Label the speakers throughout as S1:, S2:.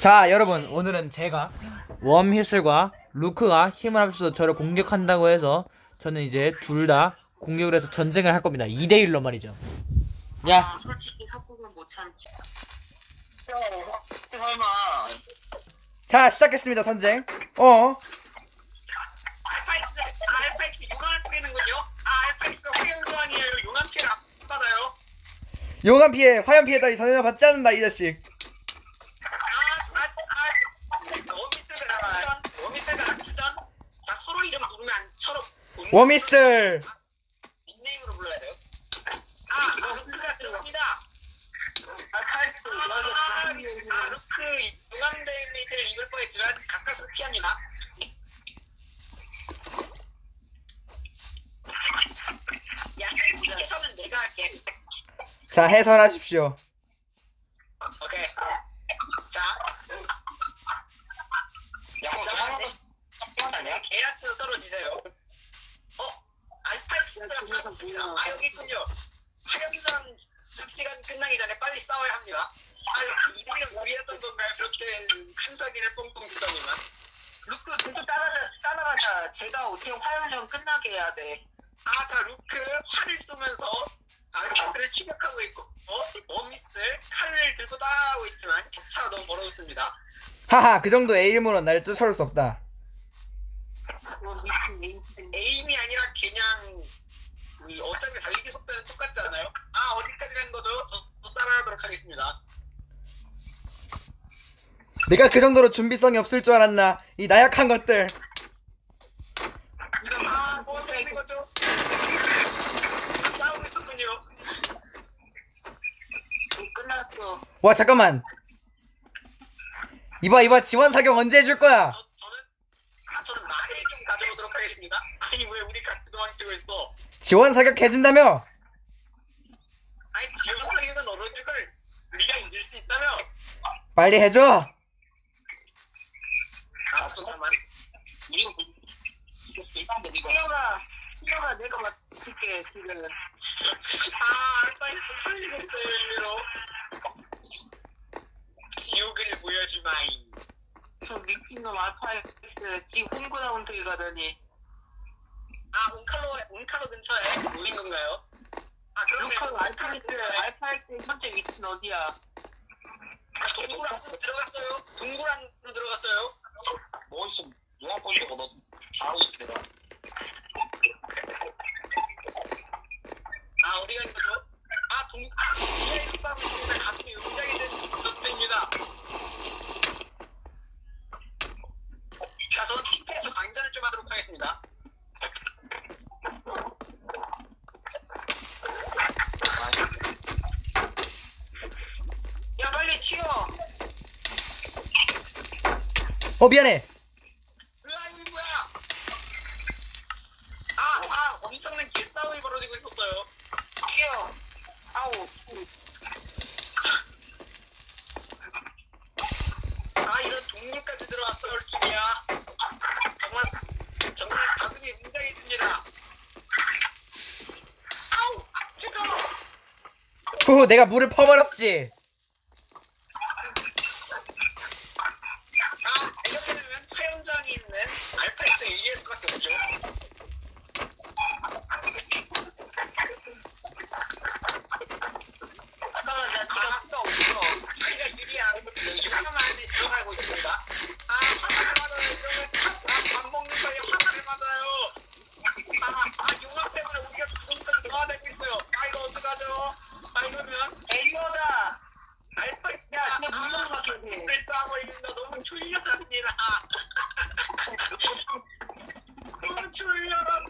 S1: 자 여러분 오늘은 제가 웜히슬과 루크가 힘을 합쳐서 저를 공격한다고 해서 저는 이제 둘 다 공격을 해서 전쟁을 할 겁니다 2대1로 말이죠 야
S2: 아, 솔직히 석국은 못 참지. 야, 설마.
S1: 자 시작했습니다 전쟁 어
S3: 알파이스, 아, 알파이스 용암을 뿌리는군요. 아, 알파이스 화염 조항이에요. 용암 피해를 안 받아요.
S1: 용암 피해 화염 피해 따위 전혀 받지 않는다 이 자식
S3: 아, 아, 아. 워미스가 낙주전, 워미스가 낙주전. 자, 서로 이름 누르면 안, 서로 본-
S1: 워미슬
S3: 닉네임으로 불러야 돼요. 아, 루크가 들어갑니다.
S2: 알파이스,
S3: 아,
S2: 너가
S3: 아, 루크 용암 데미지를 입을 뻔했지만 가까스로 피합니다. 야, 해서는 내가 할게.
S1: 자 해설하십시오
S3: 오케이. 자. 야, 자? 계약서 떨어지세요. 어? 알파이스가 보였습니다. 아, 여기 있군요. 하연전 시간 끝나기 전에 빨리 싸워야 합니다. 아, 이들이 무리했던 건가요? 그렇게 큰 사기를 뻥뻥 치더니만.
S2: 루크 계속 따라가, 따라가자. 제가 어떻게 화염전 끝나게 해야 돼.
S3: 아, 자, 루크 활을 쏘면서 알파이스를 추격하고 있고, 어? 어미스 칼을 들고 따라가고 있지만 격차가 너무 멀어졌습니다.
S1: 하하 그 정도 에임으로 나를 쫓아올 수 없다
S2: 뭐, 미친.
S3: 에임이 아니라 그냥 이 어차피 달리기 속도는 똑같지 않아요? 아 어디까지 간 거죠? 저, 저 따라하도록 하겠습니다.
S1: 내가 그 정도로 준비성이 없을 줄 알았나 이 나약한 것들
S2: 이런
S3: 아 뭐가 되는 거죠? 아, 싸우고 있었군요.
S2: 좀 끝났어.
S1: 와 잠깐만 이봐 이봐 지원 사격 언제 해줄 거야
S3: 저, 저는 아 저는 말을 좀 가져오도록 하겠습니다. 아니 왜 우리 같이 도망치고 있어?
S1: 지원 사격 해준다며
S3: 아니 지원 사격은 어려운 걸 네가 이길 수 있다며?
S1: 빨리 해줘
S3: 아 잠깐만. 우리는
S2: 희영아, 희영아, 내가 맡을게, 지금.
S3: 아 알파이스 살리고 있어요 일로. 지옥을 보여주마잉.
S2: 저 미친놈 알파이스, 지금 홍구나운동에 가더니.
S3: 온칼로 근처에 모인 건가요? 아, 그러면
S2: 루크
S3: 온칼로
S2: 알파이스,
S3: 근처에
S2: 알파이스 현재 위치는 어디야?
S3: 아, 동굴 안으로 들어갔어요. 동굴 안으로 들어갔어요.
S4: 뭐 있어? 누가 보니까 너 바로 있지 내가.
S3: 아, 어디가 있는 거죠? 아, 동, 아, 동굴에 싸움 있습니다. 같은 용장이 된 전투입니다. 자, 저는 TT에서 강전을 좀 하도록 하겠습니다.
S2: 야, 빨리 튀어!
S1: 어 미안해?
S3: 아, 아, 아
S2: 아,
S1: 내가 물을 퍼버렸지
S3: 아 이렇게 되면 화염장이 있는 알파이스 이길 수밖에 없죠
S2: 잠깐만, 나 지금 수가 없어.
S3: 자기가 유리한 유명한 안에 들어가고 있습니다 아 화살을 맞아요 이러면 아밥 먹는 사이에 화살을 맞아요 아, 아 용암 때문에 우리가 조금씩 노화되고 있어요 아 이거 어떡하죠 아 이러면
S2: 엘리오다!
S3: 알파이스
S2: 야, 그냥 물만 막혀, 돼.
S3: 를 싸고 있는데 너무 졸려합니다. 너무 졸려합니다.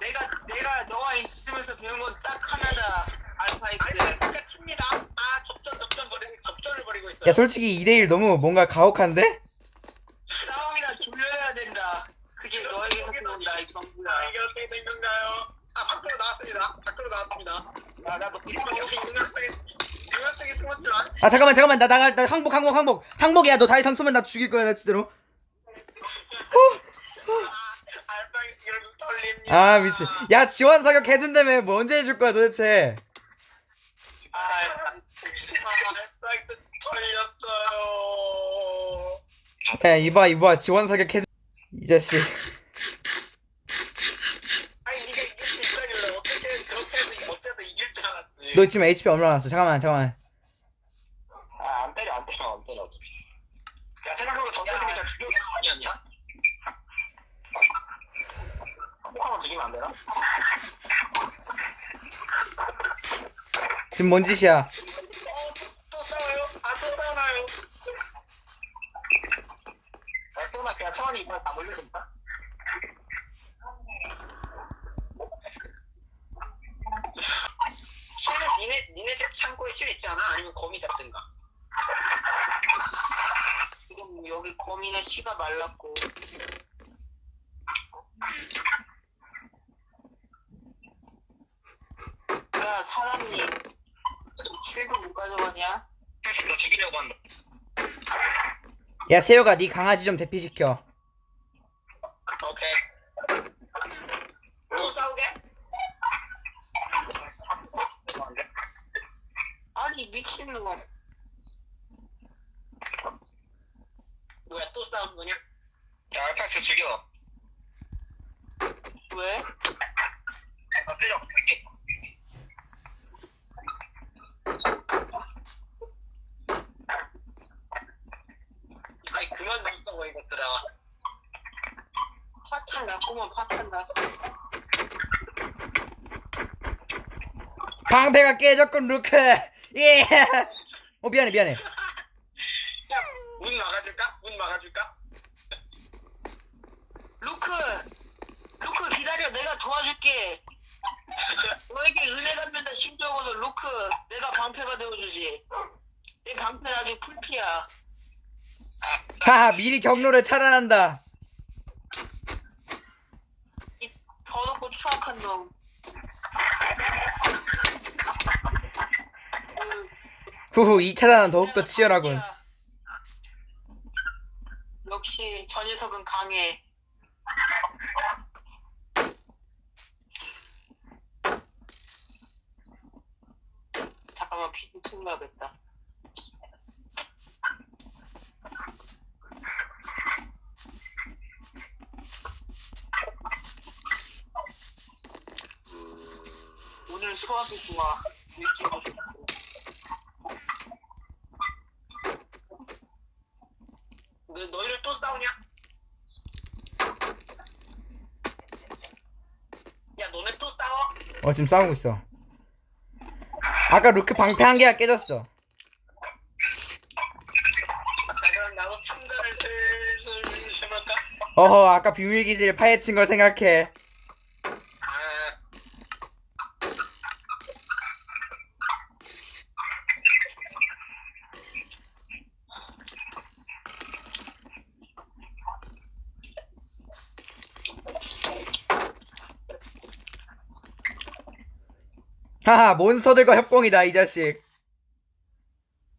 S2: 내가, 내가 너와 있으면서 배운 건 딱 하나다. 알파이스.
S3: 알파이스가 칩니다. 아 접전 접전 버리고 접전을 벌이고 있어요.
S1: 야 솔직히 2대1 너무 뭔가 가혹한데?
S2: 싸움이나 졸려야 된다. 그게 너에게서 배운다, 이 정부야.
S3: 아 이게 어떻게 된 건가요? 아 밖으로 나왔습니다. 밖으로 나왔습니다.
S2: 야, 나도
S3: 여기 유명성에 유명성에 숨었지만
S1: 아 잠깐만 잠깐만 나 나갈 나 항복 항복 항복 항복이야 너 다이상 쏘면 나 죽일 거야 나 진짜로
S3: 아.
S1: 아 미친 야 지원 사격 해준다며 뭐 언제 해줄 거야 도대체
S2: 아,
S1: 야 이봐 이봐 지원 사격 해이 자식
S3: 아니 네가 이길 수 있다길래 어떻게 그렇게 해도 어쨌든 이길 줄 알았지.
S1: 너 지금 HP 얼마나 남았어 잠깐만 잠깐만
S4: 아, 안 때려, 안 때려, 안 때려, 어차피. 야, 생각해보면 전태기니까 죽여도 아니었냐? 한번 죽이면 안 되나?
S1: 지금 뭔 짓이야
S3: 어, 또 싸워요? 아, 또 싸우나요?
S4: 야, 그러면 그냥 차원이 이번에 다 몰려준다?
S3: 실은 니네, 니네 집 창고에 실 있지 않아? 아니면 거미 잡든가.
S2: 지금 여기 거미는 씨가 말랐고. 야 사장님 실도 못 가져가냐?
S4: 너 죽이려고 한다.
S1: 야 세효가 네 강아지 좀 대피시켜
S3: 오케이. 또 싸우게?
S2: 아니 미친놈
S3: 싸우는 거냐?
S4: 야, 알파엑스 죽여.
S2: 왜?
S4: 나 때려.
S3: 아니, 그만 좀 싸워, 이것들아.
S2: 파탄 났구만 파탄 났어
S1: 방패가 깨졌군 루크 예! 어 미안해 미안해
S3: 야, 문 막아줄까? 문 막아줄까?
S2: 루크 루크 기다려. 내가 도와줄게. 너에게 은혜 갚는다 심정으로 루크 내가 방패가 되어주지. 내 방패는 아직 풀피야.
S1: 하하 미리 경로를 차단한다.
S2: 이 더럽고 추악한 놈. 그,
S1: 후후 이 차단은 더욱더 치열하군.
S2: 역시 저 녀석은 강해 챙겨야겠다 오늘 소화기 좋아
S3: 너, 너희를 또 싸우냐? 야, 너네 또 싸워?
S1: 어 지금 싸우고 있어 아까 루크 방패 한 개가 깨졌어
S3: 나도 슬슬?
S1: 어허 아까 비밀 기지를 파헤친 걸 생각해
S3: 아,
S1: 하하 몬스터들과 협공이다 이 자식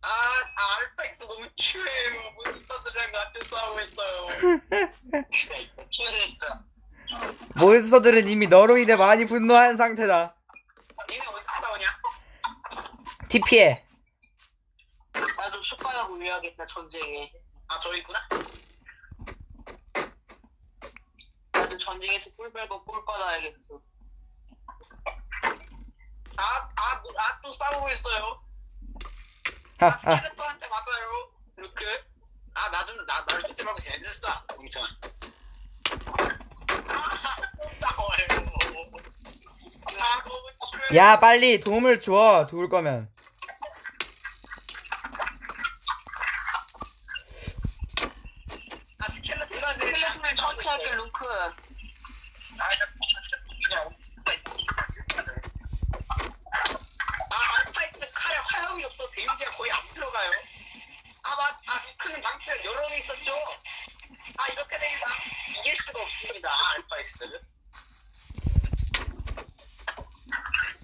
S3: 아, 아, 알파엑스 너무 추해요. 몬스터들이랑 같이 싸우고 있어요.
S4: 진짜.
S1: 몬스터들은 이미 너로 인해 많이 분노한 상태다
S3: 니네 어디서 싸우냐?
S1: TP해
S2: 나도 숟가락 올려야겠다 전쟁에
S3: 아, 저기 있구나?
S2: 나도 전쟁에서 꿀 밟고 꿀 받아야겠어
S3: 아, 아, 뭐, 아, 또 싸우고 있어요. 아, 스켈레톤한테 맞아요. 루크. 아, 나 좀, 나, 나를 죽지 말고 쟤네들 쏴. 멍청아. 아, 또 싸워요. 아.
S1: 야 빨리 도움을 줘 도울 거면
S3: 아, 스켈레톤.
S2: 내가 스켈레톤을 처치할게 루크
S3: 아, 아, 알파이트 칼에 화염이 없어. 데미지가 거의 안 들어가요. 아, 맞, 아, 루크는 방패가 여러 개 있었죠? 아, 이렇게 되면 이길 수가 없습니다, 알파이트.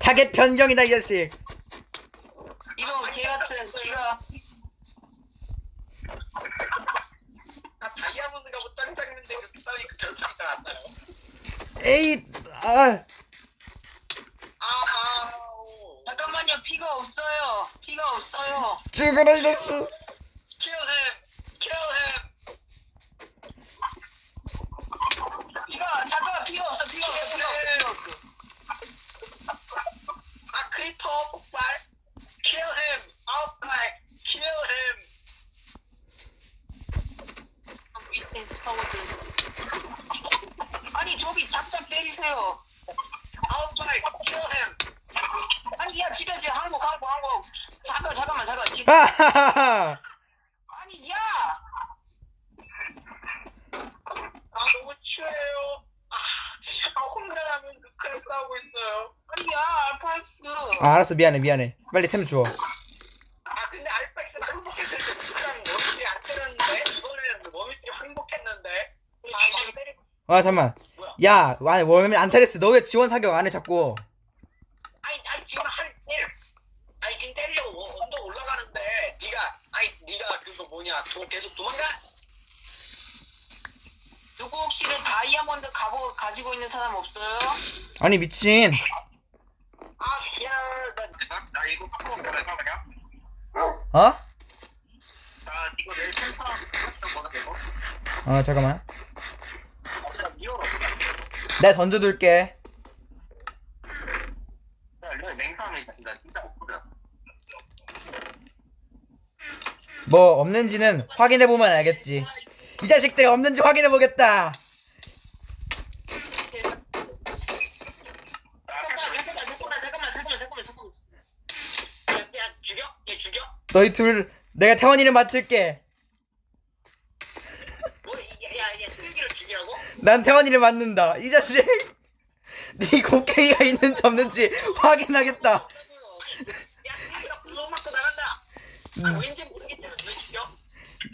S1: 타겟 변경이다 이 자식
S2: 이런 개같은 기가
S3: 아, 다이아몬드가 뭐 짱짱인데 이렇게 싸우니까 결판이 잘안 나요.
S1: 에이 아
S3: 아, 아, 오.
S2: 잠깐만요 피가 없어요 피가 없어요.
S1: 죽어라 이 자식
S3: Kill him! Kill him!
S2: 피가 잠깐만 피가 없어 피가 없어 피가 없어 피가 없어.
S3: 아 크리퍼 폭발! Kill him! Outback! Kill him!
S2: 밑에 스타워즈. 아니 저기 작작 때리세요.
S3: Outback! Kill him!
S2: 아니 야 지금 지금 한국 한국 한국. 잠깐 잠깐만.
S1: 하하하하
S2: 아니 야.
S3: 아 너무 추해요. 아, 아 혼자 남은 루크를 싸우고 있어요.
S2: 아니 야 알파엑스.
S1: 아 알았어 미안해 미안해 빨리 템 주워
S3: 아 근데 알파엑스는 항복했을 때 루크랑 워미스이 안 때렸는데 이번에는 워미스이 항복했는데 아 때리고
S1: 아 잠만 야 아니 워맨 안타레스 너 왜 지원 사격 안 해 자꾸
S3: 아니 아니 지금 할 일. 아니 지금 때리려고 워- 언덕 올라가는데 네가 아니 네가 그거 뭐냐 도, 계속 도망가.
S2: 누구 혹시 그 다이아몬드 갑옷 가지고 있는 사람 없어요?
S1: 아니 미친
S3: 아 미안 나
S4: 나, 나 이거 바꿔 보내서 그냥.
S1: 어?
S4: 나 이거 내일 펜차 좀 보내 되고.
S1: 어 잠깐만
S4: 어, 진짜 리얼 없어.
S1: 내가 던져둘게
S4: 야, 리얼 맹상을 진짜 진짜 없거든.
S1: 뭐 없는지는 확인해보면 알겠지 이 자식들이 없는지 확인해보겠다
S2: 잠깐만 잠깐만 잠깐만 잠깐만 잠깐만 잠깐만.
S3: 야, 야 죽여 얘 죽여.
S1: 너희 둘 내가 태원이를 맡을게
S3: 뭐야야 쓰레기를 죽이라고?
S1: 난 태원이를 맡는다 이 자식 네 곡괭이가 있는지 없는지 확인하겠다
S3: 야 쓰레기가 구멍 맞고 나간다. 아 왠지 모르겠지만 왜 죽여?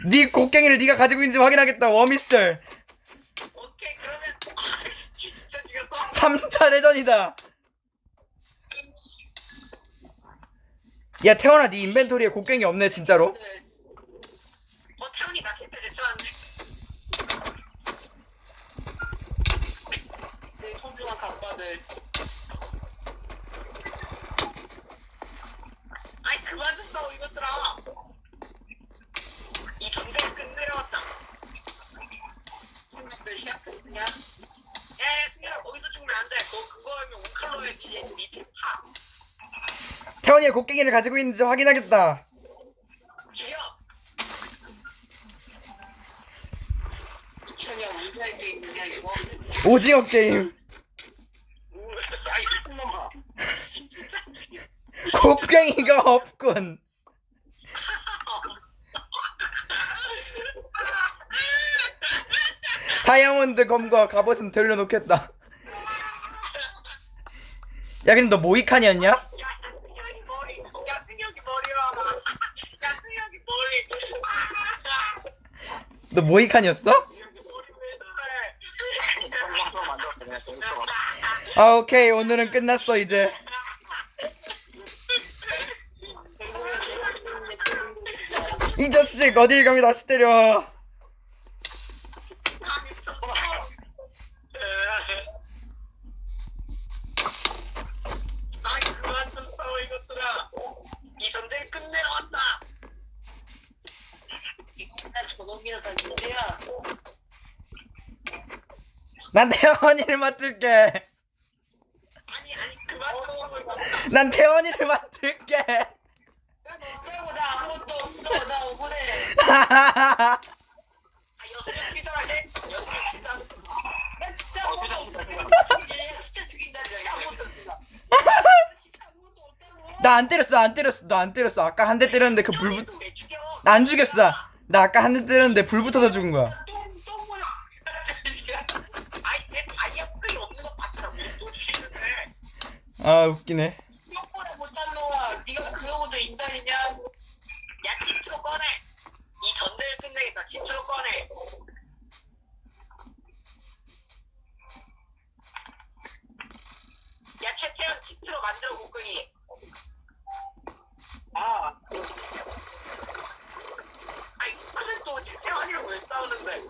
S1: 네 곡괭이를 네가 가지고 있는지 확인하겠다 워미스터
S3: 오케이 그러면 아 진짜 죽였어?
S1: 3차 대전이다 야 태원아 네 인벤토리에 곡괭이 없네 진짜로
S2: 네.
S3: 어 태훈이 낚싯대 대처하는데
S2: 내 소중한 갑바들.
S3: 아이 그만 좀 싸워 이것들아 이 전쟁 끝내려왔다
S2: 친구들 시작했냐?
S3: 야야 승현아 거기서 죽으면 안돼 너 그거 하면 온칼로에 니네 니팀 파
S1: 태원이의 곡괭이를 가지고 있는지 확인하겠다
S3: 죽여
S2: 있느냐 이거?
S1: 오징어 게임
S4: 야, 이 미친놈아.
S3: 진짜
S1: 곡괭이가 없군 다이아몬드 검과 갑옷은 돌려놓겠다 야 근데 너 모이칸이었냐?
S3: 야 승혁이 머리 야 승혁이 머리 와봐 야 승혁이 머리
S1: 너 모이칸이었어? 아 오케이. 오늘은 끝났어 이제. 이 자식 어딜 감히 다시 때려 난 태원이를 맡을게
S3: 아니 아니 그만
S1: 난 태원이를 맡을게
S2: 나 아무것도 없어. 나 억울해.
S3: 아 여성형 피자하게 여성형 피자
S2: 야 진짜
S4: 어,
S2: 아무것도
S4: 진짜,
S2: 없어.
S4: 진짜.
S2: 죽이지. 진짜 죽인다. 야 아무것도 없어. 진짜 아무것도 없다고.
S1: 나 안 때렸어 안 때렸어 너안 때렸어 아까 한 대 때렸는데 그 불 붙...
S3: 왜 죽여
S1: 나안 죽였어 나, 나 아까 한 대 때렸는데 불 붙어서 죽은 거야 아 웃기네
S2: 똥보다 못한 놈아. 네가 그러고도 인간이냐?
S3: 야 침투로 꺼내 이 전쟁을 끝내겠다 침투로 꺼내 야 최태현 침투로 만들어 곡괭이
S2: 아.
S3: 아이 그래 또 세환이랑 왜 싸우는데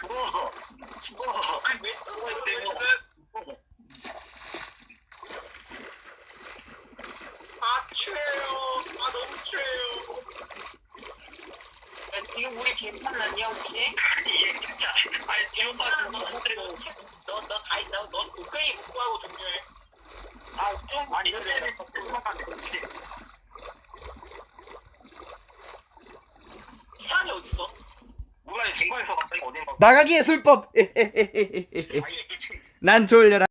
S4: 죽어. 죽어.
S3: 아니 왜 싸우고 있대 아
S2: 야, 지금 우리 괜찮았냐 혹시?
S3: 아니 얘 진짜 아니 지금 봐도 너너 다이 너너 도쿄이 복구하고 종료해.
S2: 아좀
S3: 아니 그래. 그렇지. 시간이 어딨어?
S4: 누가 쟁반에서 갑자기 어딘가
S1: 나가기의 술법. 에헤헤헤헤헤.
S3: 아니 이게 지금
S1: 난 졸려라.